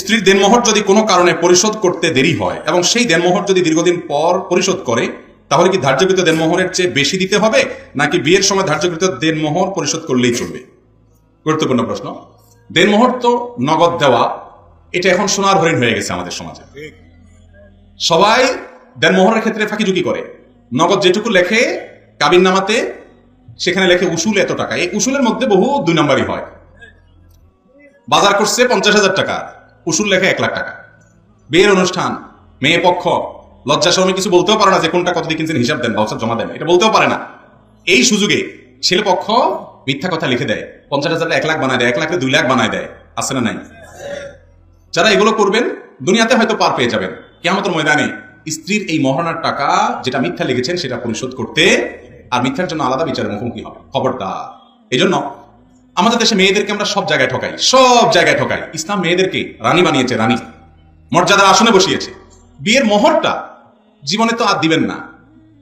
স্ত্রীর দেনমোহর যদি কোনো কারণে পরিশোধ করতে দেরি হয় এবং সেই দেনমোহর যদি দীর্ঘদিন পর পরিশোধ করে, তাহলে কি ধার্যকৃত দেনমোহরের চেয়ে বেশি দিতে হবে? নাকি বিয়ের সময় ধার্যকৃত দেনমোহর পরিশোধ করলেই চলবে? গুরুত্বপূর্ণ প্রশ্ন। দেনমোহর তো নগদ দেওয়া, এটা এখন সোনার হরিণ হয়ে গেছে আমাদের সমাজে। সবাই দেনমোহরের ক্ষেত্রে ফাঁকি ঝুঁকি করে। নগদ যেটুকু লেখে কাবিন নামাতে সেখানে লেখে উসুল এত টাকা। এই উসুলের মধ্যে বহু দুই নম্বরই হয়। বাজার করছে পঞ্চাশ হাজার টাকা। উসুল লেখে এক লাখ টাকা। বিয়ের অনুষ্ঠান, মেয়ে পক্ষ, লজ্জা শরমে কিছু বলতেও পারে না যে কোনটা কত দিয়ে কিনছেন, হিসাব দেন, বাউসার জমা দেন, এটা বলতেও পারে না। এই সুযোগে ছেলে পক্ষ মিথ্যা কথা লিখে দেয়, পঞ্চাশ হাজার এক লাখ বানায় দেয়, এক লাখে দুই লাখ বানায় দেয়, আছে না নাই? যারা এগুলো করবেন, দুনিয়াতে হয়তো পার পেয়ে যাবেন। কেমন ময়দানে স্ত্রীর এই মহারণার টাকা যেটা মিথ্যা লিখেছেন সেটা পরিশোধ করতে, আর মিথ্যার জন্য আলাদা বিচারের মুখোমুখি হবে। খবরদার। এই জন্য আমাদের দেশে মেয়েদেরকে আমরা সব জায়গায় ঠকাই, সব জায়গায় ঠকাই। ইসলাম মেয়েদেরকে রানী বানিয়েছে, রানী। মর্যাদার আসনে বসিয়েছে। বিয়ের মোহরটা জীবনে তো আর দিবেন না।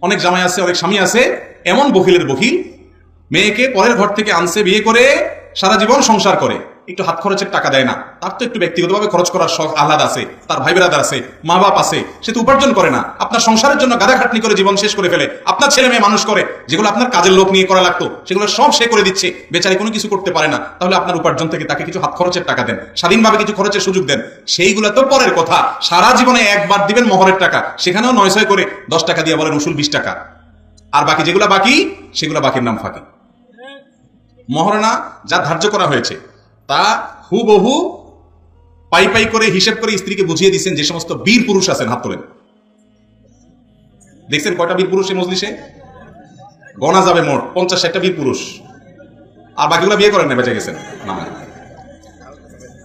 অনেক জামাই আছে, অনেক স্বামী আছে, এমন বকিলের বকিল মেয়েকে পরের ঘর থেকে আনছে, বিয়ে করে সারা জীবন সংসার করে। একটু হাত খরচের টাকা দেয় না। তার তো একটু ব্যক্তিগতভাবে খরচ করার শখ, আহ্লাদ আছে, তার ভাই বেড়াদার আছে, মা বাপ আছে, সে তো উপার্জন করে না। আপনার সংসারের জন্য গাদা খাটনি করে জীবন শেষ করে ফেলে। আপনার ছেলে মেয়ে মানুষ করে, যেগুলো আপনার কাজের লোক নিয়ে করা লাগতো, সেগুলো সব সে করে দিচ্ছে। বেচারি কোনো কিছু করতে পারে না। তাহলে আপনার উপার্জন থেকে তাকে কিছু হাত খরচের টাকা দেন, স্বাধীনভাবে কিছু খরচের সুযোগ দেন। সেইগুলো তো পরের কথা। সারা জীবনে একবার দিবেন মহরের টাকা। সেখানেও নয় ছয় করে দশ টাকা দিয়ে বলেন উসুল বিশ টাকা। আর বাকি যেগুলো বাকি, সেগুলো বাকির নাম ফাঁকি। মহারণা যা ধার্য করা হয়েছে। তা হুবহু পাই পাই করে হিসেব করে স্ত্রীকে বুঝিয়ে দিচ্ছেন যে সমস্ত বীর পুরুষ আছেন, হাত তোলেন। দেখছেন কয়টা বীর পুরুষ এই মজলিসে? গণা যাবে মোট পঞ্চাশ ষাটটা বীর পুরুষ। আর বাকিগুলো বিয়ে করেন না বেঁচে গেছেন। না।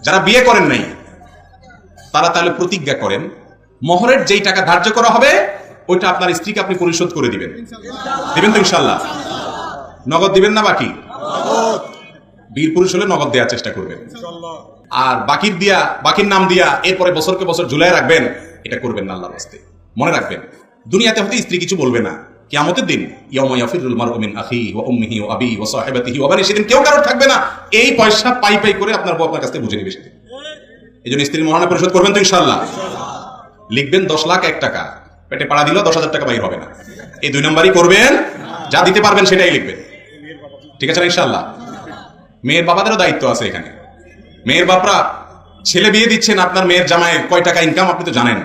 যারা বিয়ে করেন নাই, তারা তাহলে প্রতিজ্ঞা করেন, মহরের যেই টাকা ধার্য করা হবে, ওইটা আপনার স্ত্রীকে আপনি পরিশোধ করে দিবেন। দিবেন তো ইনশাল্লাহ। নগদ দিবেন না বাকি? বীর পুরুষ হলে নগদ দেওয়ার চেষ্টা করবেন। আর বাকির দিয়া বাকির নাম দিয়া এরপরে বছরকে বছর ঝুলাই রাখবেন এটা করবেন না আল্লাহর রাস্তে। মনে রাখবেন দুনিয়াতে হয়তো স্ত্রী কিছু বলবে না। কিয়ামতের দিন সেদিন কেউ কারোর থাকবে না। এই পয়সা পাই পাই করে আপনার বউ আপনার কাছ থেকে বুঝে নেবে সেদিন। এই জন্য স্ত্রীর মহানা পরিশোধ করবেন তো ইনশাল্লাহ লিখবেন দশ লাখ এক টাকা। পেটে পাড়া দিলেও দশ হাজার টাকা বাইর হবে না। এই দুই নম্বরই করবেন যা দিতে পারবেন সেটাই লিখবেন। ঠিক আছে না ইনশাল্লাহ মেয়ের বাবাদেরও দায়িত্ব আছে এখানে। মেয়ের বাপরা ছেলে বিয়ে দিচ্ছেন আপনার মেয়ের জামায় কয় টাকা ইনকাম আপনি তো জানেন।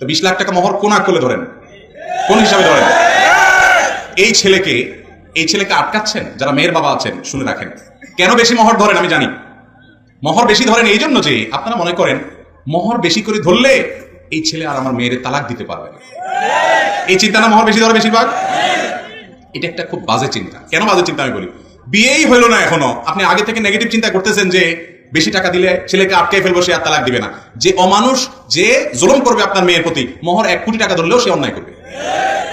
তো বিশ লাখ টাকা মোহর কোন আক্কলে ধরেন? কোন হিসাবে ধরেন? এই ছেলেকে এই ছেলেকে আটকাচ্ছেন? যারা মেয়ের বাবা আছেন, শুনে রাখেন। কেন বেশি মহর ধরেন আমি জানি। মহর বেশি ধরেন এই জন্য যে, আপনারা মনে করেন, মহর বেশি করে ধরলে এই ছেলে আর আমার মেয়ের তালাক দিতে পারবে না। এই চিন্তা না মহর বেশি ধরে বেশিরভাগ? এটা একটা খুব বাজে চিন্তা। কেন বাজে চিন্তা আমি বলি? বিয়েই হইল না এখনও। আপনি আগে থেকে নেগেটিভ চিন্তা করতেছেন যে বেশি টাকা দিলে ছেলেকে আটকে ফেলব, সে আর তালাক দিবে না। যে অমানুষ, যে জুলুম করবে আপনার মেয়ের প্রতি, মোহর এক কোটি টাকা ধরলেও সে অন্যায় করবে।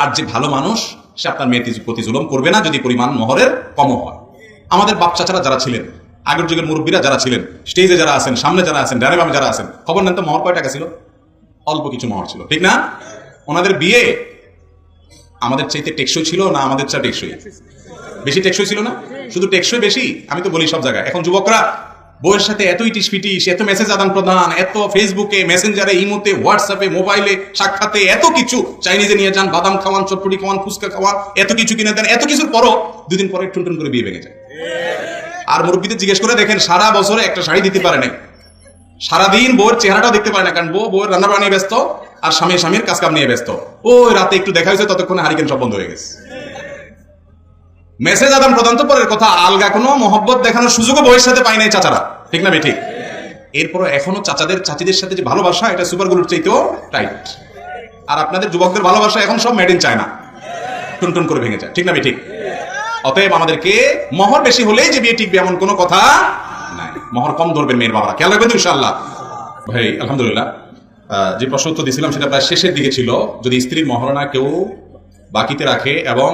আর যে ভালো মানুষ, সে আপনার মেয়ের প্রতি জুলুম করবে না যদি পরিমাণ মোহরের কম হয়। আমাদের বাপ চাচারা যারা ছিলেন, আগের যুগের মুরব্বীরা যারা ছিলেন স্টেজে যারা আছেন, সামনে যারা আছেন, ডানে বামে যারা আছেন, খবর নেন তো মোহর কয় টাকা ছিল? অল্প কিছু মোহর ছিল, ঠিক না? ওনাদের বিয়ে আমাদের চাইতে টেকসই ছিল না আমাদের চা টেকসই? বেশি টেকসই ছিল না? শুধু টেকসই বেশি? আমি তো বলি সব জায়গায়। এখন যুবকরা বইয়ের সাথে এত ইটিস পিটিস এত মেসেজ আদান প্রদান, এত ফেসবুকে মেসেঞ্জারে ইমোতে হোয়াটসঅ্যাপে মোবাইলে সাক্ষাতে এত কিছু। চাইনিজে নিয়ে যান, বাদাম খাওয়ান, চটপটি খাওয়ান, ফুচকা খাওয়ান, এত কিছু কিনে দেন, এত কিছুর পরও দুদিন পরে টুনটুন করে বিয়ে ভেঙে যায়। আর মুরব্বীদের জিজ্ঞেস করে দেখেন, সারা বছরে একটা শাড়ি দিতে পারে নাই। সারাদিন বউয়ের চেহারাটাও দেখতে পারে না, কারণ বউ বউয়ের রান্না বান্না ব্যস্ত আর স্বামী স্বামীর কাজ কাম নিয়ে ব্যস্ত। ওই রাতে একটু দেখা হয়েছে, ততক্ষণে হারিকেন সব বন্ধ হয়ে গেছে। মেসেজ আদান প্রদান তো পরের কথা, আলগা কোনো মহব্বত দেখানোর সুযোগও বউয়ের সাথে পাই নাই চাচারা। ঠিক না ঠিক এরপরও এখনও চাচাদের, চাচিদের সাথে যে ভালোবাসা, এটা সুপার সুপারগুলোর চাইতেও টাইট আর আপনাদের যুবকদের ভালোবাসা এখন সব মেড ইন চায়না টুনটুন করে ভেঙে যায়। ঠিক না ঠিক অতএব আমাদেরকে মহর বেশি হলেই যে বিয়ে টিকবে এমন কোনো কথা নাই। মহর কম ধরবেন মেয়ের বাবারা। খেয়াল রাখবেন তো ইনশাআল্লাহ। ভাই, আলহামদুলিল্লাহ। যে প্রশ্ন উত্তর দিয়েছিলাম সেটা প্রায় শেষের দিকে ছিল। যদি স্ত্রীর মহরণা কেউ বাকিতে রাখে এবং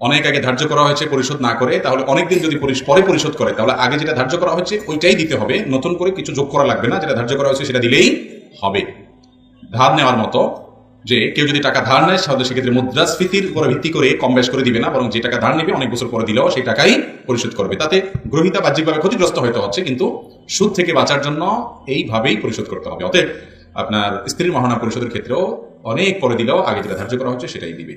অনেক আগে ধার্য করা হয়েছে পরিশোধ না করে, তাহলে অনেকদিন যদি পরে পরিশোধ করে, তাহলে আগে যেটা ধার্য করা হয়েছে ওইটাই দিতে হবে। নতুন করে কিছু যোগ করা লাগবে না, যেটা ধার্য করা হয়েছে সেটা দিলেই হবে। ধার নেওয়ার মতো যে কেউ যদি টাকা ধার নেয়, তাহলে সেক্ষেত্রে মুদ্রাস্ফীতির উপরে ভিত্তি করে কম বেশ করে দিবে না, বরং যে টাকা ধার নেবে, অনেক বছর পরে দিলেও সেই টাকাই পরিশোধ করবে। তাতে গ্রহিতা বাহ্যিকভাবে ক্ষতিগ্রস্ত হয়তো হচ্ছে, কিন্তু সুদ থেকে বাঁচার জন্য এইভাবেই পরিশোধ করতে হবে। অতএব আপনার স্ত্রীর মহানা পরিশোধের ক্ষেত্রেও অনেক পরে দিলেও আগে যেটা ধার্য করা হচ্ছে সেটাই দিবে।